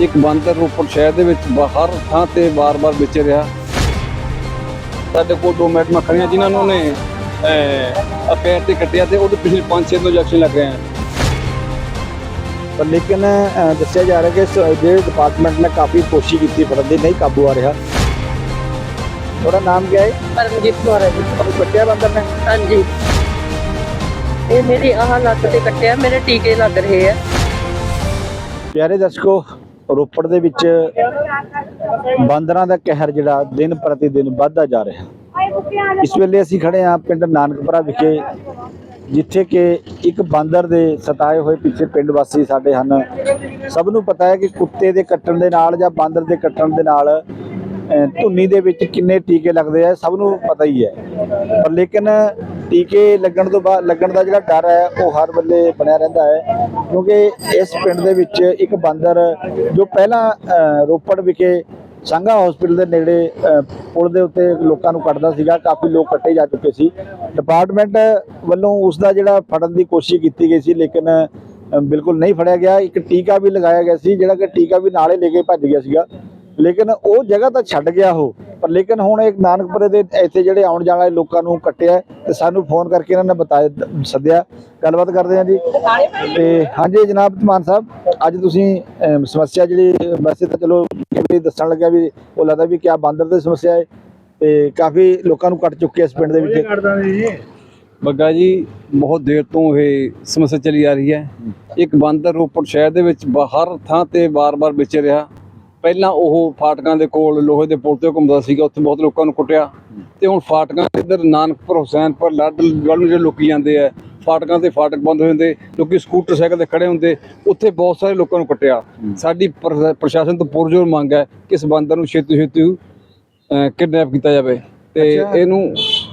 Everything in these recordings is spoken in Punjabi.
ਇੱਕ ਬਾਂਦਰ ਰੋਪੜ ਸ਼ਹਿਰ ਦੇ ਵਿੱਚ ਬਾਹਰ ਥਾਂ ਤੇ ਬਾਰ-ਬਾਰ ਵਿਚ ਰਿਹਾ। ਸਾਡੇ ਕੋਲ ਦੋ ਮਿੰਟ ਮੱਖਣੀਆਂ ਜਿਨ੍ਹਾਂ ਨੂੰ ਨੇ ਅਪੇਅਰ ਤੇ ਕੱਟਿਆ ਤੇ ਉਹਦੇ ਪਿਛਲੇ 5-6 ਤੋਂ ਇੰਜੈਕਸ਼ਨ ਲੱਗ ਰਹੇ ਹਨ ਪਰ ਲੇਕਿਨ ਦੱਸਿਆ ਜਾ ਰਿਹਾ ਕਿ ਜਿਹੜੇ ਡਿਪਾਰਟਮੈਂਟ ਨੇ ਕਾਫੀ ਕੋਸ਼ਿਸ਼ ਕੀਤੀ ਫੜਨ ਦੀ ਨਹੀਂ ਕਾਬੂ ਆ ਰਿਹਾ। ਤੁਹਾਡਾ ਨਾਮ ਕੀ ਹੈ ਪਰਮਜੀਤ ਕੌਰ ਹੈ ਜੀ। ਤੁਹਾਨੂੰ ਕੱਟਿਆ ਬੰਦਰ ਨੇ? ਹਾਂਜੀ। ਇਹ ਮੇਰੀ ਆਹ ਲੱਤ ਤੇ ਕੱਟਿਆ ਮੇਰੇ ਟੀਕੇ ਲੱਗ ਰਹੇ ਆ। ਪਿਆਰੇ ਦਰਸ਼ਕੋ ਰੋਪੜ ਦੇ ਵਿੱਚ ਬਾਂਦਰਾਂ ਦਾ ਕਹਿਰ ਜਿਹੜਾ ਦਿਨ ਪ੍ਰਤੀ ਦਿਨ ਵੱਧਦਾ ਜਾ ਰਿਹਾ। ਇਸ ਵੇਲੇ ਅਸੀਂ ਖੜੇ ਹਾਂ ਪਿੰਡ ਨਾਨਕਪੁਰਾ ਵਿਖੇ, ਜਿੱਥੇ ਕਿ ਇੱਕ ਬਾਂਦਰ ਦੇ ਸਤਾਏ ਹੋਏ ਪਿੱਛੇ ਪਿੰਡ ਵਾਸੀ ਸਾਡੇ ਹਨ। ਸਭ ਨੂੰ ਪਤਾ ਹੈ ਕਿ ਕੁੱਤੇ ਦੇ ਕੱਟਣ ਦੇ ਨਾਲ ਜਾਂ ਬਾਂਦਰ ਦੇ ਕੱਟਣ ਦੇ ਨਾਲ ਧੁੰਨੀ ਦੇ ਵਿੱਚ ਕਿੰਨੇ ਟੀਕੇ ਲੱਗਦੇ ਆ ਸਭ ਨੂੰ ਪਤਾ ਹੀ ਹੈ। ਪਰ ਲੇਕਿਨ ਟੀਕੇ ਲੱਗਣ ਤੋਂ ਬਾਅਦ, ਲੱਗਣ ਦਾ ਜਿਹੜਾ ਡਰ ਹੈ, ਉਹ ਹਰ ਵੇਲੇ ਬਣਿਆ ਰਹਿੰਦਾ ਹੈ। ਕਿਉਂਕਿ ਇਸ ਪਿੰਡ ਦੇ ਵਿੱਚ ਇੱਕ ਬਾਂਦਰ, ਜੋ ਪਹਿਲਾਂ ਰੋਪੜ ਵਿਖੇ ਸੰਘਾ ਹਸਪੀਟਲ ਦੇ ਨੇੜੇ ਪੁਲ ਦੇ ਉੱਤੇ ਲੋਕਾਂ ਨੂੰ ਕੱਟਦਾ ਸੀਗਾ। ਕਾਫੀ ਲੋਕ ਕੱਟੇ ਜਾ ਚੁੱਕੇ ਸੀ। ਡਿਪਾਰਟਮੈਂਟ ਵੱਲੋਂ ਉਸ ਦਾ ਜਿਹੜਾ ਫੜਨ ਦੀ ਕੋਸ਼ਿਸ਼ ਕੀਤੀ ਗਈ ਸੀ, ਲੇਕਿਨ ਬਿਲਕੁਲ ਨਹੀਂ ਫੜਿਆ ਗਿਆ। ਇੱਕ ਟੀਕਾ ਵੀ ਲਗਾਇਆ ਗਿਆ ਸੀ, ਜਿਹੜਾ ਕਿ ਟੀਕਾ ਵੀ ਨਾਲੇ ਲੈ ਕੇ ਭੱਜ ਗਿਆ ਸੀਗਾ। ਲੇਕਿਨ ਉਹ ਜਗ੍ਹਾ ਤਾਂ ਛੱਡ ਗਿਆ ਉਹ। ਪਰ ਲੇਕਿਨ ਹੁਣ ਇਹ ਨਾਨਕਪੁਰੇ ਦੇ ਇੱਥੇ ਜਿਹੜੇ ਆਉਣ ਜਾਣ ਵਾਲੇ ਲੋਕਾਂ ਨੂੰ ਕੱਟਿਆ ਤੇ ਸਾਨੂੰ ਫੋਨ ਕਰਕੇ ਇਹਨਾਂ ਨੇ ਬਤਾਇਆ ਸੱਦਿਆ। ਗੱਲਬਾਤ ਕਰਦੇ ਹਾਂ ਜੀ। ਤੇ ਹਾਂਜੀ ਜਨਾਬ ਧਮਾਨ ਸਾਹਿਬ, ਅੱਜ ਤੁਸੀਂ ਸਮੱਸਿਆ ਜਿਹੜੀ ਵੈਸੇ ਤਾਂ ਚਲੋ ਕਿਵੇਂ ਦੱਸਣ ਲੱਗਿਆ ਵੀ ਉਹ ਲੱਗਦਾ ਵੀ ਕਿਆ ਬਾਂਦਰ ਦੀ ਸਮੱਸਿਆ ਹੈ ਤੇ ਕਾਫੀ ਲੋਕਾਂ ਨੂੰ ਕੱਟ ਚੁੱਕੇ ਇਸ ਪਿੰਡ ਦੇ ਵਿੱਚ। ਬੱਗਾ ਜੀ, ਬਹੁਤ ਦੇਰ ਤੋਂ ਇਹ ਸਮੱਸਿਆ ਚੱਲੀ ਆ ਰਹੀ ਹੈ। ਇੱਕ ਬਾਂਦਰ ਰੋਪੜ ਸ਼ਹਿਰ ਦੇ ਵਿੱਚ ਬਾਹਰ ਥਾਂ ਤੇ ਵਾਰ ਵਾਰ ਵਿਚਰ ਰਿਹਾ ਪਹਿਲਾਂ ਉਹ ਫਾਟਕਾਂ ਦੇ ਕੋਲ ਲੋਹੇ ਦੇ ਪੁਲ ਤੇ ਘੁੰਮਦਾ ਸੀਗਾ ਉੱਥੇ ਬਹੁਤ ਲੋਕਾਂ ਨੂੰ ਕੁੱਟਿਆ। ਤੇ ਹੁਣ ਫਾਟਕਾਂ ਦੇ ਇੱਧਰ ਨਾਨਕਪੁਰ ਹੁਸੈਨਪੁਰ ਲੱਡ ਵੱਲ ਨੂੰ ਜਿਹੜੇ ਲੋਕੀ ਜਾਂਦੇ ਆ ਫਾਟਕਾਂ ਤੇ ਫਾਟਕ ਬੰਦ ਹੋ ਜਾਂਦੇ ਲੋਕੀ ਸਕੂਟਰ ਸਾਈਕਲ ਤੇ ਖੜੇ ਹੁੰਦੇ ਉੱਥੇ ਬਹੁਤ ਸਾਰੇ ਲੋਕਾਂ ਨੂੰ ਕੁੱਟਿਆ। ਸਾਡੀ ਪ੍ਰ- ਪ੍ਰਸ਼ਾਸਨ ਤੋਂ ਪੁਰਜੋਰ ਮੰਗ ਹੈ ਕਿ ਇਸ ਬਾਂਦਰ ਨੂੰ ਛੇਤੀ ਛੇਤੀ ਕਿਡਨੈਪ ਕੀਤਾ ਜਾਵੇ। ਤੇ। ਇਹਨੂੰ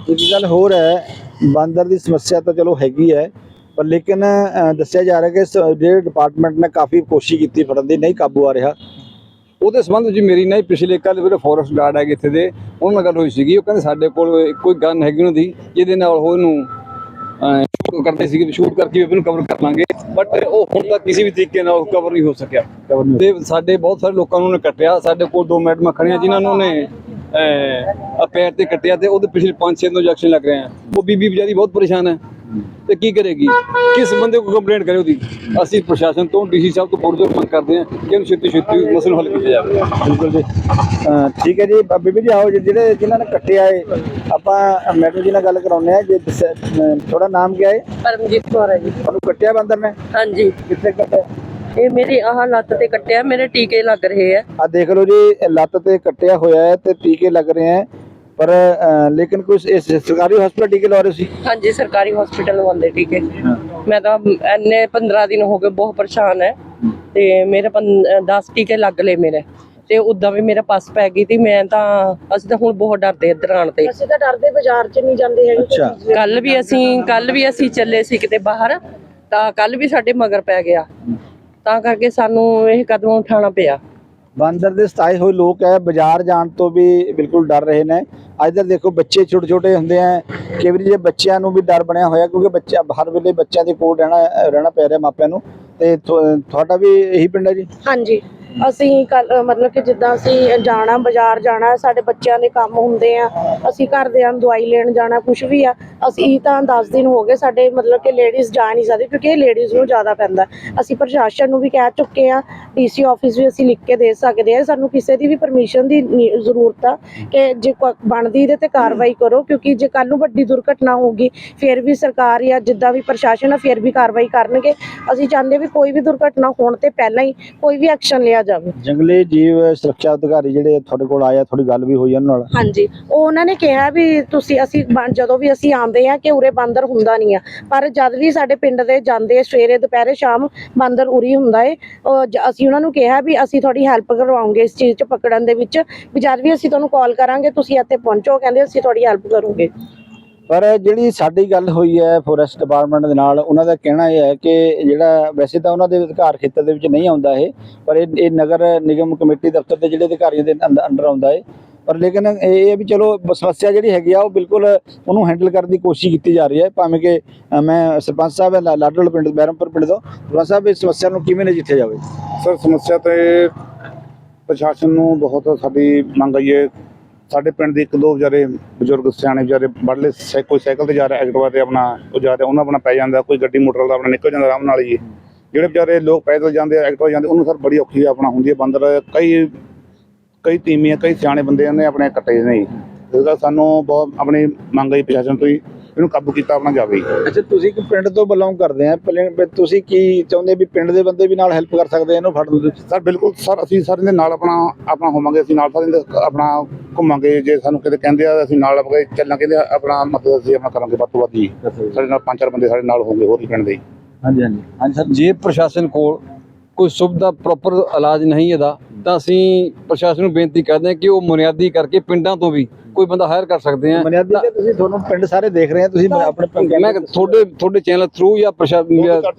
ਇੱਕ ਗੱਲ ਹੋਰ ਹੈ ਬਾਂਦਰ ਦੀ ਸਮੱਸਿਆ ਤਾਂ ਚਲੋ ਹੈਗੀ ਹੈ ਪਰ ਲੇਕਿਨ ਦੱਸਿਆ ਜਾ ਰਿਹਾ ਕਿ ਜਿਹੜੇ ਡਿਪਾਰਟਮੈਂਟ ਨੇ ਕਾਫੀ ਕੋਸ਼ਿਸ਼ ਕੀਤੀ ਫੜਨ ਦੀ ਨਹੀਂ ਕਾਬੂ ਆ ਰਿਹਾ। ਉਹਦੇ ਸੰਬੰਧ ਵਿੱਚ ਮੇਰੀ ਨਾ ਪਿਛਲੇ ਕੱਲ ਜਿਹੜੇ ਫੋਰੈਸਟ ਗਾਰਡ ਹੈਗੇ ਇੱਥੇ ਦੇ ਉਹਨਾਂ ਨਾਲ ਗੱਲ ਹੋਈ ਸੀਗੀ। ਉਹ ਕਹਿੰਦੇ ਸਾਡੇ ਕੋਲ ਕੋਈ ਗਨ ਹੈਗੀ ਉਹਨਾਂ ਦੀ ਜਿਹਦੇ ਨਾਲ ਉਹ ਇਹਨੂੰ ਸ਼ੂਟ ਕਰਦੇ ਸੀਗੇ ਸ਼ੂਟ ਕਰਕੇ ਵੀ ਇਹਨੂੰ ਕਵਰ ਕਰ ਲਾਂਗੇ। ਬਟ ਉਹ ਹੁਣ ਤੱਕ ਕਿਸੇ ਵੀ ਤਰੀਕੇ ਨਾਲ ਕਵਰ ਨਹੀਂ ਹੋ ਸਕਿਆ। ਤੇ ਸਾਡੇ ਬਹੁਤ ਸਾਰੇ ਲੋਕਾਂ ਨੂੰ ਉਹਨੇ ਕੱਟਿਆ। ਸਾਡੇ ਕੋਲ ਦੋ ਮਿੰਟ ਮੱਖਣੀਆਂ ਜਿਨ੍ਹਾਂ ਨੂੰ ਉਹਨੇ ਪੈਰ ਤੇ ਕੱਟਿਆ ਤੇ ਉਹਦੇ ਪਿਛਲੇ 5-6 ਤੋਂ ਇੰਜੈਕਸ਼ਨ ਲੱਗ ਰਹੇ ਆ। ਉਹ ਬੀਬੀ ਵਿਚਾਰੀ ਬਹੁਤ ਪਰੇਸ਼ਾਨ ਹੈ। ਤੇ ਕੀ ਕਰੇਗੀ? ਕਿਸ ਬੰਦੇ ਕੋ ਕੰਪਲੇਂਟ ਕਰੇ ਉਹਦੀ? ਅਸੀਂ ਪ੍ਰਸ਼ਾਸਨ ਤੋਂ ਡੀਸੀ ਸਾਹਿਬ ਤੋਂ ਪੁਰਜੋਰ ਮੰਗ ਕਰਦੇ ਹਾਂ ਕਿ ਇਹਨੂੰ ਛੇਤੀ ਛੇਤੀ ਮਸਲੇ ਹੱਲ ਕੀਤਾ ਜਾਵੇ। ਬਿਲਕੁਲ ਜੀ। ਠੀਕ ਹੈ ਜੀ। ਬੀਬੀ ਜੀ ਆਓ ਜੀ, ਜਿਹੜੇ ਜਿਨ੍ਹਾਂ ਨੇ ਕੱਟਿਆ ਹੈ ਆਪਾਂ ਮੈਡਮ ਜੀ ਨਾਲ ਗੱਲ ਕਰਾਉਂਦੇ ਆ ਜੇ ਥੋੜਾ ਨਾਮ ਕੀ ਹੈ ਪਰਮਜੀਤ ਕੌਰ ਹੈ ਜੀ। ਤੁਹਾਨੂੰ ਕੱਟਿਆ ਬੰਦਰ ਨੇ ਹਾਂਜੀ। ਕਿੱਥੇ ਕੱਟਿਆ? ਇਹ ਮੇਰੀ ਆਹ ਲੱਤ ਤੇ ਕੱਟਿਆ। ਮੇਰੇ ਟੀਕੇ ਲੱਗ ਰਹੇ ਆ। ਆ ਦੇਖ ਲਓ ਜੀ ਲੱਤ ਤੇ ਕੱਟਿਆ ਹੋਇਆ ਹੈ ਤੇ ਟੀਕੇ ਲੱਗ ਰਹੇ ਹੈ। ਪਰ ਅ, ਲੇਕਿਨ ਕੁਝ ਇਸ ਸਰਕਾਰੀ ਹਸਪਤਾਲ ਟੀਕੇ ਲਵਾ ਰਹੇ ਸੀ? ਹਾਂਜੀ ਸਰਕਾਰੀ ਹਸਪੀਟਲ ਲਵਾਉਂਦੇ ਟੀਕੇ। ਮੈਂ ਤਾਂ ਐਨੇ 15 ਦਿਨ ਹੋ ਗਏ ਬਹੁਤ ਪਰੇਸ਼ਾਨ ਹੈ। ਤੇ ਮੇਰੇ 10 ਟੀਕੇ ਲੱਗ ਲਏ ਮੇਰੇ। ਤੇ ਉਦਾਂ ਵੀ ਮੇਰਾ ਪਸ ਪੈ ਗਈ ਤੇ ਮੈਂ ਤਾਂ ਅਸੀਂ ਤਾਂ ਹੁਣ ਬਹੁਤ ਡਰਦੇ ਇੱਧਰ ਆਣ ਤੇ। ਅਸੀਂ ਤਾਂ ਡਰਦੇ ਬਾਜ਼ਾਰ 'ਚ ਨਹੀਂ ਜਾਂਦੇ ਹੈਗੇ ਅੱਛਾ। ਕੱਲ ਵੀ। ਅਸੀਂ ਕੱਲ ਵੀ ਅਸੀਂ ਚੱਲੇ ਸੀ ਕਿਤੇ ਬਾਹਰ। ਤਾਂ ਕੱਲ ਵੀ ਸਾਡੇ ਮਗਰ ਪੈ ਗਿਆ। ਤਾਂ ਕਰਕੇ ਸਾਨੂੰ ਇਹ ਕਦਮ ਉਠਾਉਣਾ ਪਿਆ। ਬਾਂਦਰ ਦੇ ਸਤਾਏ ਹੋਏ ਲੋਕ ਹੈ, ਬਾਜ਼ਾਰ ਜਾਣ ਤੋਂ ਵੀ ਬਿਲਕੁਲ ਡਰ ਰਹੇ ਨੇ। ਅੱਜ ਤੱਕ ਦੇਖੋ ਬੱਚੇ ਛੋਟੇ ਛੋਟੇ ਹੁੰਦੇ ਆ। ਕਈ ਵਾਰੀ ਜੇ ਬੱਚਿਆਂ ਨੂੰ ਵੀ ਡਰ ਬਣਿਆ ਹੋਇਆ, ਕਿਉਂਕਿ ਬੱਚਾ ਹਰ ਵੇਲੇ ਬੱਚਿਆਂ ਦੇ ਕੋਲ ਰਹਿਣਾ ਰਹਿਣਾ ਪੈ ਰਿਹਾ ਮਾਪਿਆਂ ਨੂੰ। ਤੇ ਤੁਹਾਡਾ ਵੀ ਇਹੀ ਪਿੰਡ ਹੈ ਜੀ? ਹਾਂਜੀ। ਅਸੀਂ ਕੱਲ ਮਤਲਬ ਕਿ ਜਿੱਦਾਂ ਅਸੀਂ ਜਾਣਾ, ਬਾਜ਼ਾਰ ਜਾਣਾ, ਸਾਡੇ ਬੱਚਿਆਂ ਦੇ ਕੰਮ ਹੁੰਦੇ ਆ। ਅਸੀਂ ਘਰਦਿਆਂ ਨੂੰ ਦਵਾਈ ਲੈਣ ਜਾਣਾ ਕੁਝ ਵੀ ਆ। ਅਸੀਂ ਤਾਂ 10 ਦਿਨ ਹੋ ਗਏ ਸਾਡੇ ਮਤਲਬ ਕਿ ਲੇਡੀਜ਼ ਜਾ ਨਹੀਂ ਸਕਦੀ ਕਿਉਂਕਿ ਇਹ ਲੇਡੀਜ਼ ਨੂੰ ਜ਼ਿਆਦਾ ਪੈਂਦਾ। ਅਸੀਂ ਪ੍ਰਸ਼ਾਸਨ ਨੂੰ ਵੀ ਕਹਿ ਚੁੱਕੇ ਆ ਡੀਸੀ ਆਫਿਸ ਵੀ ਅਸੀਂ ਲਿਖ ਕੇ ਦੇ ਸਕਦੇ ਆ ਸਾਨੂੰ ਕਿਸੇ ਦੀ ਵੀ ਪਰਮਿਸ਼ਨ ਦੀ ਨੀ- ਜ਼ਰੂਰਤ ਆ ਕਿ ਜੇ ਕੋਈ ਬਣਦੀ ਇਹਦੇ ਤੇ ਕਾਰਵਾਈ ਕਰੋ ਕਿਉਂਕਿ ਜੇ ਕੱਲ ਨੂੰ ਵੱਡੀ ਦੁਰਘਟਨਾ ਹੋਊਗੀ ਫਿਰ ਵੀ ਸਰਕਾਰ ਜਾਂ ਜਿੱਦਾਂ ਵੀ ਪ੍ਰਸ਼ਾਸਨ ਆ ਫਿਰ ਵੀ ਕਾਰਵਾਈ ਕਰਨਗੇ। ਅਸੀਂ ਚਾਹੁੰਦੇ ਵੀ ਕੋਈ ਵੀ ਦੁਰਘਟਨਾ ਹੋਣ ਤੇ ਪਹਿਲਾਂ ਹੀ ਕੋਈ ਵੀ ਐਕਸ਼ਨ ਲਿਆ ਜਾਵੇ। ਜੰਗਲੀ ਜੀਵ ਸੁਰੱਖਿਆ ਅਧਿਕਾਰੀ ਜਿਹੜੇ ਤੁਹਾਡੇ ਕੋਲ ਆਇਆ ਥੋੜੀ ਗੱਲ ਵੀ ਹੋਈ ਉਹਨਾਂ ਨਾਲ? ਹਾਂਜੀ ਉਹ ਉਹਨਾਂ ਨੇ ਕਿਹਾ ਵੀ ਤੁਸੀਂ ਅਸੀਂ ਬਣ- ਜਦੋਂ ਵੀ ਅਸੀਂ ਆਉਂਦੇ ਆ ਕਿ ਉਰੇ ਬਾਂਦਰ ਹੁੰਦਾ ਨਹੀਂ ਆ। ਪਰ ਜਦ ਵੀ ਸਾਡੇ ਪਿੰਡ ਦੇ ਜਾਂਦੇ ਸਵੇਰੇ, ਦੁਪਹਿਰੇ, ਸ਼ਾਮ ਬਾਂਦਰ ਉਰੀ ਹੁੰਦਾ ਏ ਅਸੀਂ ਉਹਨਾਂ ਨੂੰ ਕਿਹਾ ਵੀ ਅਸੀਂ ਤੁਹਾਡੀ ਹੈਲਪ ਕਰਵਾਉਂਗੇ ਇਸ ਚੀਜ਼ 'ਚ ਪਕੜਨ ਦੇ ਵਿੱਚ, ਵੀ ਜਦ ਵੀ ਅਸੀਂ ਤੁਹਾਨੂੰ ਕਾਲ ਕਰਾਂਗੇ, ਤੁਸੀਂ ਇੱਥੇ ਪਹੁੰਚੋ ਕਹਿੰਦੇ ਅਸੀਂ ਤੁਹਾਡੀ ਹੈਲਪ ਕਰੂਗੇ। ਪਰ ਜਿਹੜੀ ਸਾਡੀ ਗੱਲ ਹੋਈ ਹੈ ਫੋਰੈਸਟ ਡਿਪਾਰਟਮੈਂਟ ਦੇ ਨਾਲ, ਉਹਨਾਂ ਦਾ ਕਹਿਣਾ ਇਹ ਹੈ ਕਿ ਜਿਹੜਾ ਵੈਸੇ ਤਾਂ ਉਹਨਾਂ ਦੇ ਅਧਿਕਾਰ ਖੇਤਰ ਦੇ ਵਿੱਚ ਨਹੀਂ ਆਉਂਦਾ ਇਹ, ਪਰ ਇਹ ਨਗਰ ਨਿਗਮ ਕਮੇਟੀ ਦਫ਼ਤਰ ਦੇ ਜਿਹੜੇ ਅਧਿਕਾਰੀਆਂ ਦੇ ਅੰਦ- ਆਉਂਦਾ ਹੈ ਪਰ ਲੇਕਿਨ ਇਹ ਹੈ ਵੀ ਚਲੋ ਸਮੱਸਿਆ ਜਿਹੜੀ ਹੈਗੀ ਆ, ਉਹ ਬਿਲਕੁਲ ਉਹਨੂੰ ਹੈਂਡਲ ਕਰਨ ਦੀ ਕੋਸ਼ਿਸ਼ ਕੀਤੀ ਜਾ ਰਹੀ ਹੈ। ਭਾਵੇਂ ਕਿ ਮੈਂ ਸਰਪੰਚ ਸਾਹਿਬ ਲਾ- ਲਾਡਲ ਪਿੰਡ, ਬੈਰਮਪੁਰ ਪਿੰਡ ਤੋਂ। ਸਰਪੰਚ ਸਾਹਿਬ, ਇਸ ਸਮੱਸਿਆ ਨੂੰ ਕਿਵੇਂ ਨੇ ਜਿੱਥੇ ਜਾਵੇ? ਸਰ, ਸਮੱਸਿਆ ਤਾਂ ਪ੍ਰਸ਼ਾਸਨ ਨੂੰ ਬਹੁਤ ਸਾਡੀ ਮੰਗ ਆਈ ਹੈ। ਸਾਡੇ ਪਿੰਡ ਦੇ ਇੱਕ ਦੋ ਵਿਚਾਰੇ ਬਜ਼ੁਰਗ, ਸਿਆਣੇ ਵਿਚਾਰੇ ਬੜਲੇ ਸਾਈ- ਕੋਈ ਸਾਈਕਲ ਤੇ ਜਾ ਰਿਹਾ, ਐਕਟਿਵਾ ਤੇ ਆਪਣਾ, ਉਹ ਜਾ ਰਿਹਾ, ਉਹਨਾਂ ਆਪਣਾ ਪੈ ਜਾਂਦਾ, ਕੋਈ ਗੱਡੀ ਮੋਟਰ ਦਾ ਆਪਣਾ ਨਿਕਲ ਜਾਂਦਾ ਆਰਾਮ ਨਾਲ ਹੀ। ਜਿਹੜੇ ਵਿਚਾਰੇ ਲੋਕ ਪੈਦਲ ਜਾਂਦੇ ਆ, ਐਕਟਿਵਾ ਜਾਂਦੇ, ਉਹਨੂੰ ਸਰ ਬੜੀ ਔਖੀ ਆਪਣਾ ਹੁੰਦੀ ਹੈ। ਬੰਦਰ ਕਈ ਕਈ ਤੀਮੀਆਂ ਕਈ ਸਿਆਣੇ ਬੰਦੇ ਨੇ ਆਪਣੇ ਕੱਟੇ ਨੇ ਜੀ। ਇਸ ਦਾ ਸਾਨੂੰ ਬਹੁਤ ਆਪਣੀ ਮੰਗ ਆਈ ਪ੍ਰਸ਼ਾਸਨ ਤੋਂ ਹੀ ਇਹਨੂੰ ਕਾਬੂ ਕੀਤਾ ਆਪਣਾ ਜਾਵੇ। ਅੱਛਾ ਤੁਸੀਂ ਇੱਕ ਪਿੰਡ ਤੋਂ ਬਿਲੋਂਗ ਕਰਦੇ ਆ ਤੁਸੀਂ ਕੀ ਚਾਹੁੰਦੇ ਵੀ ਪਿੰਡ ਦੇ ਬੰਦੇ ਵੀ ਨਾਲ ਹੈਲਪ ਕਰ ਸਕਦੇ ਇਹਨੂੰ ਫੜਨ ਦੇ ਸਰ ਬਿਲਕੁਲ ਸਰ ਅਸੀਂ ਸਾਰੇ ਦੇ ਨਾਲ ਆਪਣਾ ਆਪਣਾ ਹੋਵਾਂਗੇ ਅਸੀਂ ਨਾਲ ਸਾਰੇ ਦੇ ਆਪਣਾ ਘੁੰਮਾਂਗੇ ਜੇ ਸਾਨੂੰ ਕਿਤੇ ਕਹਿੰਦੇ ਆ ਅਸੀਂ ਨਾਲ ਆਪਣੇ ਚੱਲਾਂਗੇ ਤੇ ਆਪਣਾ ਮਤਲਬ ਅਸੀਂ ਆਪਣਾ ਕਰਾਂਗੇ ਵੱਧ ਤੋਂ ਵੱਧ ਜੀ ਸਾਡੇ ਨਾਲ ਪੰਜ ਚਾਰ ਬੰਦੇ ਸਾਡੇ ਨਾਲ ਹੋਣਗੇ ਹੋਰ ਵੀ ਪਿੰਡ ਦੇ। ਹਾਂਜੀ ਹਾਂਜੀ ਹਾਂਜੀ ਸਰ ਜੇ ਪ੍ਰਸ਼ਾਸਨ ਕੋਲ ਕੋਈ ਸੁਵਿਧਾ ਪ੍ਰੋਪਰ ਇਲਾਜ ਨਹੀਂ ਇਹਦਾ ਤਾਂ ਅਸੀਂ ਪ੍ਰਸ਼ਾਸਨ ਨੂੰ ਬੇਨਤੀ ਕਰਦੇ ਹਾਂ ਕਿ ਉਹ ਬੁਨਿਆਦੀ ਕਰਕੇ ਪਿੰਡਾਂ ਤੋਂ ਵੀ ਕੋਈ ਬੰਦਾ ਹਾਇਰ ਕਰ ਸਕਦੇ ਆ। ਬੁਨਿਆਦੀ ਤੇ ਤੁਸੀਂ ਤੁਹਾਨੂੰ ਪਿੰਡ ਸਾਰੇ ਦੇਖ ਰਹੇ ਆ ਤੁਸੀਂ ਆਪਣੇ ਪਿੰਡ ਮੈਂ ਤੁਹਾਡੇ ਤੁਹਾਡੇ ਚੈਨਲ ਥਰੂ ਜਾਂ ਪ੍ਰਸ਼ਾਸਨ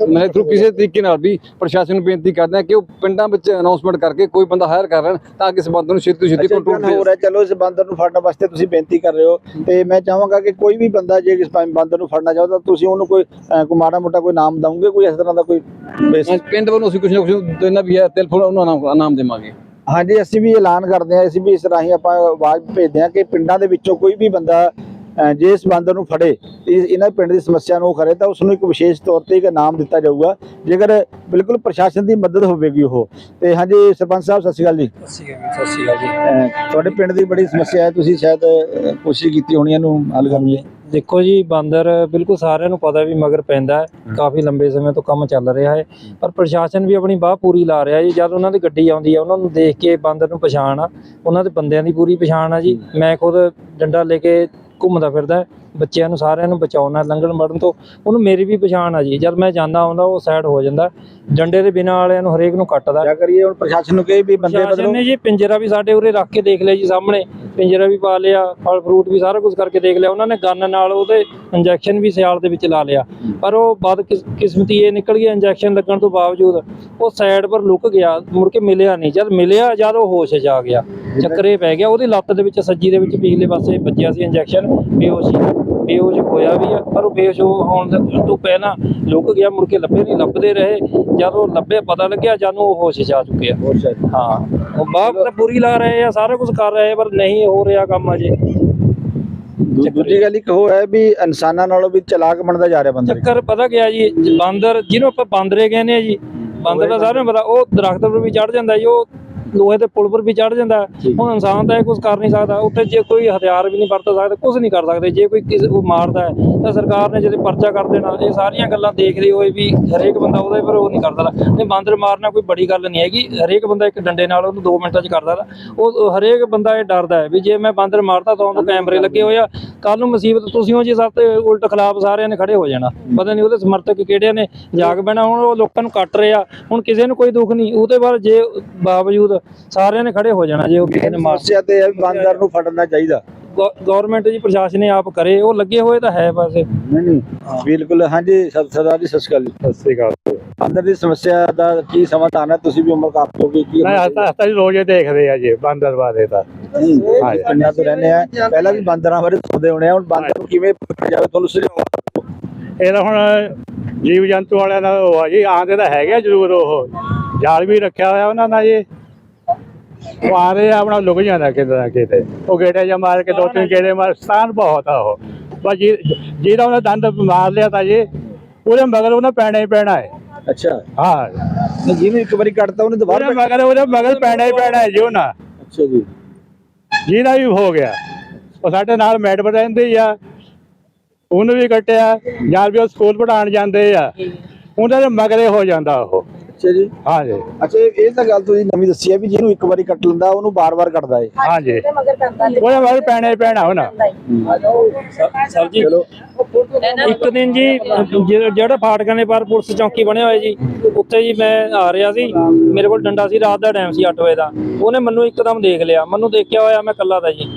ਮੇਰੇ ਥਰੂ ਕਿਸੇ ਤਰੀਕੇ ਨਾਲ ਵੀ ਪ੍ਰਸ਼ਾਸਨ ਨੂੰ ਬੇਨਤੀ ਕਰਦੇ ਹਾਂ ਕਿ ਉਹ ਪਿੰਡਾਂ ਵਿੱਚ ਅਨਾਉਂਸਮੈਂਟ ਕਰਕੇ ਕੋਈ ਬੰਦਾ ਹਾਇਰ ਕਰ ਲੈਣ ਤਾਂ ਕਿ ਇਸ ਨੂੰ ਛੇਤੀ ਤੋਂ ਛੇਤੀ ਕੰਟਰੋਲ ਹੈ ਚਲੋ ਇਸ ਬਾਂਦਰ ਨੂੰ ਫੜਨ ਵਾਸਤੇ ਤੁਸੀਂ ਬੇਨਤੀ ਕਰ ਰਹੇ ਹੋ ਤੇ ਮੈਂ ਚਾਹਾਂਗਾ ਕਿ ਕੋਈ ਵੀ ਬੰਦਾ ਜੇ ਇਸ ਟਾਈਮ ਬਾਂਦਰ ਨੂੰ ਫੜਨਾ ਚਾਹੋ ਤਾਂ ਤੁਸੀਂ ਉਹਨੂੰ ਕੋਈ ਕੋਈ ਮਾੜਾ ਮੋਟਾ ਕੋਈ ਨਾਮ ਦਵੋਗੇ ਕੋਈ ਇਸ ਤਰ੍ਹਾਂ ਦਾ ਕੋਈ? ਪਿੰਡ ਵੱਲੋਂ ਅਸੀਂ ਕੁਝ ਨਾ ਕੁਝ ਦੇਣਾ ਵੀ ਹੈ ਟੈਲੀਫੋਨ ਉਹਨਾਂ ਨਾਮ ਨਾਮ ਦੇਵਾਂਗੇ। ਹਾਂਜੀ ਅਸੀਂ ਵੀ ਐਲਾਨ ਕਰਦੇ ਹਾਂ ਅਸੀਂ ਵੀ ਇਸ ਰਾਹੀਂ ਆਪਾਂ ਆਵਾਜ਼ ਭੇਜਦੇ ਹਾਂ ਕਿ ਪਿੰਡਾਂ ਦੇ ਵਿੱਚੋਂ ਕੋਈ ਵੀ ਬੰਦਾ ਜੇ ਇਸ ਬਾਂਦਰ ਨੂੰ ਫੜੇ ਇਹਨਾਂ ਪਿੰਡ ਦੀ ਸਮੱਸਿਆ ਨੂੰ ਕਰੇ ਤਾਂ ਉਸ ਨੂੰ ਇੱਕ ਵਿਸ਼ੇਸ਼ ਤੌਰ ਤੇ ਇੱਕ ਨਾਮ ਦਿੱਤਾ ਜਾਊਗਾ ਜੇਕਰ ਬਿਲਕੁਲ ਪ੍ਰਸ਼ਾਸਨ ਦੀ ਮਦਦ ਹੋਵੇਗੀ ਉਹ। ਤੇ ਹਾਂਜੀ ਸਰਪੰਚ ਸਾਹਿਬ ਸਤਿ ਸ਼੍ਰੀ ਅਕਾਲ ਜੀ। ਸਤਿ ਸ਼੍ਰੀ ਅਕਾਲ ਜੀ ਤੁਹਾਡੇ ਪਿੰਡ ਦੀ ਬੜੀ ਸਮੱਸਿਆ ਹੈ ਤੁਸੀਂ ਸ਼ਾਇਦ ਕੋਸ਼ਿਸ਼ ਕੀਤੀ ਹੋਣੀ ਇਹਨੂੰ ਹੱਲ ਕਰਨ ਦੀ। ਦੇਖੋ ਜੀ ਬਾਂਦਰ ਬਿਲਕੁਲ ਸਾਰਿਆਂ ਨੂੰ ਪਤਾ ਵੀ ਮਗਰ ਪੈਂਦਾ ਹੈ। ਕਾਫੀ ਲੰਬੇ ਸਮੇਂ ਤੋਂ ਕੰਮ ਚੱਲ ਰਿਹਾ ਹੈ। ਪਰ ਪ੍ਰਸ਼ਾਸਨ ਵੀ ਆਪਣੀ ਬਾਹ ਪੂਰੀ ਲਾ ਰਿਹਾ ਜੀ। ਜਦ ਉਹਨਾਂ ਦੀ ਗੱਡੀ ਆਉਂਦੀ ਹੈ ਉਹਨਾਂ ਨੂੰ ਦੇਖ ਕੇ ਬਾਂਦਰ ਨੂੰ ਪਛਾਣ ਆ। ਉਹਨਾਂ ਦੇ ਬੰਦਿਆਂ ਦੀ ਪੂਰੀ ਪਛਾਣ ਆ ਜੀ। ਮੈਂ ਖੁਦ ਡੰਡਾ ਲੈ ਕੇ ਘੁੰਮਦਾ ਫਿਰਦਾ। ਬੱਚਿਆਂ ਨੂੰ ਸਾਰਿਆਂ ਨੂੰ ਬਚਾਉਣਾ ਲੰਘਣ ਵੜਨ ਤੋਂ ਉਹਨੂੰ ਮੇਰੀ ਵੀ ਪਛਾਣ ਆ ਜੀ। ਜਦ ਮੈਂ ਜਾਂਦਾ ਆਉਂਦਾ ਉਹ ਸਾਈਡ ਹੋ ਜਾਂਦਾ। ਡੰਡੇ ਦੇ ਬਿਨਾਂ ਵਾਲਿਆਂ ਨੂੰ ਹਰੇਕ ਨੂੰ ਕੱਟਦਾ। ਕਿਆ ਕਰੀਏ ਹੁਣ ਪ੍ਰਸ਼ਾਸਨ ਨੂੰ ਕਹੇ ਵੀ ਬੰਦੇ ਬਦਲੋ। ਨੇ ਜੀ ਪਿੰਜਰਾ ਵੀ ਸਾਡੇ ਉਰੇ ਰੱਖ ਕੇ ਦੇਖ ਲਿਆ ਜੀ ਸਾਹਮਣੇ। ਪਿੰਜਰਾ ਵੀ ਪਾ ਲਿਆ ਫਲ ਫਰੂਟ ਵੀ ਸਾਰਾ ਕੁਝ ਕਰਕੇ ਦੇਖ ਲਿਆ। ਉਹਨਾਂ ਨੇ ਗਨ ਨਾਲ ਉਹਦੇ ਇੰਜੈਕਸ਼ਨ ਵੀ ਸਿਆਲ ਦੇ ਵਿੱਚ ਲਾ ਲਿਆ। ਪਰ ਉਹ ਬਦ ਕਿਸਮਤੀ ਇਹ ਨਿਕਲ ਗਿਆ ਇੰਜੈਕਸ਼ਨ ਲੱਗਣ ਤੋਂ ਬਾਵਜੂਦ ਉਹ ਸਾਈਡ ਪਰ ਲੁਕ ਗਿਆ ਮੁੜ ਕੇ ਮਿਲਿਆ ਨਹੀਂ। ਜਦ ਮਿਲਿਆ ਜਦ ਉਹ ਹੋਸ਼ 'ਚ ਆ ਗਿਆ। ਚੱਕਰੇ ਪੈ ਗਿਆ। ਉਹਦੀ ਲੱਤ ਦੇ ਵਿੱਚ ਸੱਜੀ ਦੇ ਵਿੱਚ ਪਿਛਲੇ ਪਾਸੇ ਵੱਜਿਆ ਸੀ ਇੰਜੈਕਸ਼ਨ ਬੇਹੋਸ਼ ਬੇਹੋਸ਼ ਹੋਇਆ ਵੀ ਆ ਪਰ ਉਹ ਬੇਹੋਸ਼ ਹੋਣ ਤੋਂ ਪਹਿਲਾਂ ਲੁਕ ਗਿਆ ਮੁੜ ਕੇ ਲੱਭੇ ਨਹੀਂ ਲੱਭਦੇ ਰਹੇ। ਜਦ ਉਹ ਲੱਭੇ ਪਤਾ ਲੱਗਿਆ ਜਦ ਉਹ ਹੋਸ਼ 'ਚ ਆ ਚੁੱਕਿਆ। ਹਾਂ। ਬਾਪ ਤਾਂ ਪੂਰੀ ਲਾ ਰਹੇ ਆ ਸਾਰਾ ਕੁਝ ਕਰ ਰਹੇ ਆ, ਪਰ ਨਹੀਂ ਹੋ ਰਿਹਾ ਕੰਮ ਅਜੇ। ਦੂ- ਦੂਜੀ ਗੱਲ ਇੱਕ ਉਹ ਹੈ ਵੀ ਇਨਸਾਨਾਂ ਨਾਲੋਂ ਵੀ ਚਲਾਕ ਬਣਦਾ ਜਾ ਰਿਹਾ ਬੰਦਾ ਚੱਕਰ ਪਤਾ ਗਿਆ ਜੀ ਬਾਂਦਰ ਜਿਹਨੂੰ ਆਪਾਂ ਬਾਂਦਰੇ ਕਹਿੰਦੇ ਆ ਜੀ ਬਾਂਦਰ ਦਾ ਸਾਰਿਆਂ ਨੂੰ ਪਤਾ ਉਹ ਦਰਖਤ ਪਰ ਵੀ ਚੜ ਜਾਂਦਾ ਜੀ ਉਹ ਲੋਹੇ ਦੇ ਪੁਲ ਪਰ ਵੀ ਚੜ ਜਾਂਦਾ। ਹੈ। ਹੁਣ ਇਨਸਾਨ ਤਾਂ ਇਹ ਕੁਝ ਕਰ ਨਹੀਂ ਸਕਦਾ ਉੱਥੇ ਜੇ ਕੋਈ ਹਥਿਆਰ ਵੀ ਨਹੀਂ ਵਰਤ ਸਕਦਾ ਕੁਝ ਨਹੀਂ ਕਰ ਸਕਦੇ ਜੇ ਕੋਈ ਕਿਸੇ ਨੂੰ ਮਾਰਦਾ ਹੈ, ਤਾਂ ਸਰਕਾਰ ਨੇ ਜਦੋਂ ਪਰਚਾ ਕਰ ਦੇਣਾ, ਇਹ ਸਾਰੀਆਂ ਗੱਲਾਂ ਦੇਖਦੇ ਹੋਏ ਵੀ ਹਰੇਕ ਬੰਦਾ ਉਹਦੇ ਪਰ ਉਹ ਨਹੀਂ ਕਰਦਾ ਨਹੀਂ, ਬਾਂਦਰ ਮਾਰਨਾ ਕੋਈ ਬੜੀ ਗੱਲ ਨਹੀਂ ਹੈਗੀ। ਹਰੇਕ ਬੰਦਾ ਇੱਕ ਡੰਡੇ ਨਾਲ ਉਹਨੂੰ 2 ਮਿੰਟਾਂ 'ਚ ਕਰ ਉਹ ਹਰੇਕ ਬੰਦਾ ਇਹ ਡਰਦਾ ਹੈ ਵੀ ਜੇ ਮੈਂ ਬਾਂਦਰ ਮਾਰਦਾ ਤਾਂ ਉਹਨੂੰ ਕੈਮਰੇ ਲੱਗੇ ਹੋਏ ਆ। ਕੱਲ ਨੂੰ ਮੁਸੀਬਤ, ਤੁਸੀਂ ਹੋ ਜੀ ਸਭ ਤੇ ਉਲਟ ਖਿਲਾਫ ਸਾਰਿਆਂ ਨੇ ਖੜੇ ਹੋ ਜਾਣਾ। ਪਤਾ ਨਹੀਂ ਉਹਦੇ ਸਮਰਥਕ ਕਿਹੜੇ ਨੇ ਜਾਗ ਬਹਿਣਾ ਹੁਣ ਉਹ ਲੋਕਾਂ ਨੂੰ ਕੱਟ ਰਿਹਾ। ਹੁਣ ਕਿਸੇ ਨੂੰ ਕੋਈ ਦੁੱਖ ਨਹੀਂ। ਉਹਦੇ ਬਾਅਦ ਜੇ ਬਾਵਜੂਦ ਸਾਰਿਆਂ ਨੇ ਖੜੇ ਹੋ ਜਾਣਾ, ਜੇ ਉਹ ਕਿਸੇ ਨੇ ਮਾਰ ਤੇ ਬਾਂਦਰ ਨੂੰ ਫੜਨਾ ਚਾਹੀਦਾ। ਗਵਰਨਮੈਂਟ ਜੀ ਪ੍ਰਸ਼ਾਸਨ ਨੇ ਆਪ ਕਰੇ ਉਹ ਲੱਗੇ ਹੋਏ ਤਾਂ ਹੈ ਬਸ। ਨਹੀਂ ਨਹੀਂ ਬਿਲਕੁਲ ਹਾਂਜੀ ਸਰ- ਸਰਦਾਰ ਜੀ ਸਤਿ ਸ਼੍ਰੀ ਅਕਾਲ ਸਤਿ ਸ੍ਰੀ ਅਕਾਲ ਬਾਂਦਰ ਦੀ ਸਮੱਸਿਆ ਦਾ ਕੀ ਸਮਾਧਾਨ ਹੈ? ਤੁਸੀਂ ਵੀ ਉਮਰ ਕਾਪ ਹੋ ਕੀ ਮੈਂ ਹਸਤਾ ਹਸਤਾ ਜੀ ਰੋਜ਼ ਹੀ ਦੇਖਦੇ ਆ ਜੀ ਬਾਂਦਰ ਬਾਰੇ ਤਾਂ। ਹਾਂਜੀ। ਪਿੰਡਾਂ ਤੋਂ ਰਹਿੰਦੇ ਆ ਪਹਿਲਾਂ ਵੀ ਬਾਂਦਰਾਂ ਬਾਰੇ ਸੁਣਦੇ ਹੋਣੇ ਆ ਹੁਣ ਬਾਂਦਰ ਨੂੰ ਕਿਵੇਂ ਜਾਵੇ ਤੁਹਾਨੂੰ ਸੁਝਾਓ ਇਹਦਾ ਹੁਣ ਜੀਵ ਜੰਤੂ ਵਾਲਿਆਂ ਦਾ ਉਹ ਆ ਜੀ ਆਂਦੇ ਤਾਂ ਹੈਗੇ ਜ਼ਰੂਰ ਉਹ। ਜਾਲ ਵੀ ਰੱਖਿਆ ਹੋਇਆ ਉਹਨਾਂ ਦਾ ਜੀ। ਆਪਣਾ ਲੁਕ ਜਾਂਦਾ ਕਿਤੇ ਨਾ ਕਿਤੇ। ਉਹ ਗੇੜੇ ਜਾਂ ਮਾਰ ਕੇ ਦੋ ਤਿੰਨ ਗੇੜੇ ਮਾਰ ਸਥਾਨ ਬਹੁਤ ਆ ਉਹ। ਬਸ ਜੀ ਜਿਹਦਾ ਉਹਨੇ ਦੰਦ ਮਾਰ ਲਿਆ ਤਾਂ ਜੀ ਉਹਦੇ ਮਗਰ ਉਹਨੇ ਪੈਣਾ ਹੀ ਪੈਣਾ ਹੈ। ਅੱਛਾ। ਹਾਂ। ਜਿਹਨੂੰ ਇੱਕ ਵਾਰੀ ਕੱਟਤਾ ਉਹਨੇ ਦੁਬਾਰਾ ਮਗਰ ਉਹਦੇ ਮਗਰ ਪੈਣਾ ਹੀ ਪੈਣਾ ਹੈ ਜੀ ਉਹਨਾਂ। ਅੱਛਾ ਜੀ। ਜਿਹਦਾ ਵੀ ਹੋ ਗਿਆ। ਉਹ ਸਾਡੇ ਨਾਲ ਮੈਡਮ ਰਹਿੰਦੇ ਆ। ਉਹਨੂੰ ਵੀ ਕੱਟਿਆ ਜਾਂ ਵੀ ਉਹ ਸਕੂਲ ਪੜਾਉਣ ਜਾਂਦੇ ਆ। ਉਹਨਾਂ ਦੇ ਮਗਰੇ ਹੋ ਜਾਂਦਾ ਉਹ। ਅੱਛਾ ਜੀ। ਹਾਂਜੀ। ਅੱਛਾ ਇਹ ਤਾਂ ਗੱਲ ਤੁਸੀਂ ਨਵੀਂ ਦੱਸੀ ਹੈ ਵੀ ਜਿਹਨੂੰ ਇੱਕ ਵਾਰੀ ਕੱਟ ਲੈਂਦਾ ਉਹਨੂੰ ਬਾਰ-ਬਾਰ ਕੱਟਦਾ ਏ ਮਗਰ ਪੈਂਦਾ ਉਹਦੇ ਮਗਰ ਪੈਣਾ ਹੀ ਪੈਣਾ ਹੁਣ। ਸਰ ਜੀ। ਇੱਕ ਦਿਨ ਜੀ ਜਿਹੜਾ ਫਾਟਕਾਂ ਦੇ ਪਾਰ ਪੁਲਿਸ ਚੌਂਕੀ ਬਣਿਆ ਹੋਇਆ ਜੀ ਉੱਥੇ ਜੀ ਮੈਂ ਆ ਰਿਹਾ ਸੀ। ਮੇਰੇ ਕੋਲ ਡੰਡਾ ਸੀ ਰਾਤ ਦਾ ਟਾਈਮ ਸੀ 8 ਵਜੇ ਦਾ। ਉਹਨੇ ਮੈਨੂੰ ਇੱਕਦਮ ਦੇਖ ਲਿਆ। ਮੈਨੂੰ ਦੇਖਿਆ ਹੋਇਆ ਮੈਂ ਕੱਲਾ ਦਾ ਜੀ।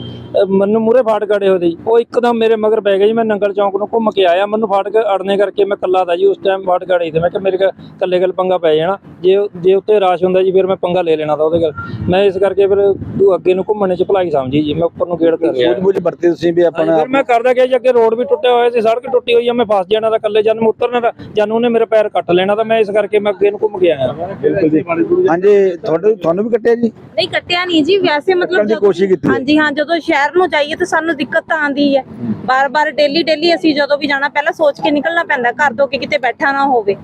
ਮੈਨੂੰ ਮੂਰੇ ਫਾਟਕ ਅੜੇ ਹੋਏ ਸੀ ਉਹ ਇੱਕਦਮ ਮੇਰੇ ਮਗਰ ਪੈ ਗਏ ਜੀ ਮੈਂ ਨੰਗਲ ਚੌਂਕ ਨੂੰ ਘੁੰਮ ਕੇ ਆਇਆ। ਮੈਨੂੰ ਫਾਟਕ ਅੜਨੇ ਕਰਕੇ ਮੈਂ ਕੱਲਾ ਤਾ ਜੀ ਉਸ ਟਾਈਮ ਫਾਟਕ ਅੜੇ ਤੇ ਮੈਂ ਕਿ ਮੇਰੇ ਕੱਲੇ ਗੱਲ ਪੰਗਾ ਪੈ ਜਾਣਾ। ਜੇ ਜੇ ਉੱਤੇ ਰਾਸ਼ ਹੁੰਦਾ ਜੀ ਫਿਰ ਮੈਂ ਪੰਗਾ ਲੈ ਲੈਣਾ ਤਾਂ ਉਹਦੇ ਗੱਲ ਮੈਂ ਇਸ ਕਰਕੇ ਫਿਰ ਤੂੰ ਅੱਗੇ ਨੂੰ ਘੁੰਮਣੇ ਚ ਭਲਾਈ ਸਮਝੀ ਜੀ ਮੈਂ ਉੱਪਰ ਨੂੰ ਗੇੜ ਕਰ ਰਿਹਾ। ਸੂਝ ਬੁਝ ਵਰਤੀ ਤੁਸੀਂ ਵੀ ਆਪਣਾ ਫਿਰ ਮੈਂ ਕਰਦਾ ਗਿਆ ਜੀ ਅੱਗੇ ਰੋਡ ਵੀ ਟੁੱਟਿਆ ਹੋਇਆ ਸੀ ਸੜਕ ਟੁੱਟੀ ਹੋਈ ਆ ਮੈਂ ਫਸ ਜਾਣਾ ਤਾਂ ਕੱਲੇ ਜਨ ਉਤਰਨਾ ਤਾਂ ਜਨ ਉਹਨੇ ਮੇਰੇ ਪੈਰ ਕੱਟ ਲੈਣਾ ਤਾਂ ਮੈਂ ਇਸ ਕਰਕੇ ਮੈਂ ਅੱਗੇ ਨੂੰ ਘੁੰਮ ਕੇ ਆਇਆ। ਹਾਂਜੀ ਤੁਹਾਡੇ ਤੁਹਾਨੂੰ ਵੀ ਕੱਟਿਆ ਜੀ? ਨਹੀਂ ਕੱਟਿਆ ਨਹੀਂ ਜੀ ਵੈਸੇ ਮਤਲਬ ਦੀ ਜਦੋਂ- ਕੋਸ਼ਿਸ਼ ਕੀਤੀ। ਹਾਂਜੀ ਹਾਂ ਜਦੋਂ ਸ਼ਹਿਰ ਨੂੰ ਜਾਈਏ ਤਾਂ ਸਾਨੂੰ ਦਿੱਕਤ ਤਾਂ ਆਂਦੀ ਹੈ। ਬਾਰ-ਬਾਰ ਡੇਲੀ ਡੇਲੀ ਅਸੀਂ ਜਦੋਂ ਵੀ ਜਾਣਾ ਪਹਿਲਾਂ ਸੋਚ ਕੇ ਨਿਕਲਣਾ ਪੈਂਦਾ ਘਰ ਤੋਂ ਕਿ ਕਿਤੇ ਬੈਠਾ ਨਾ ਹੋਵੇ।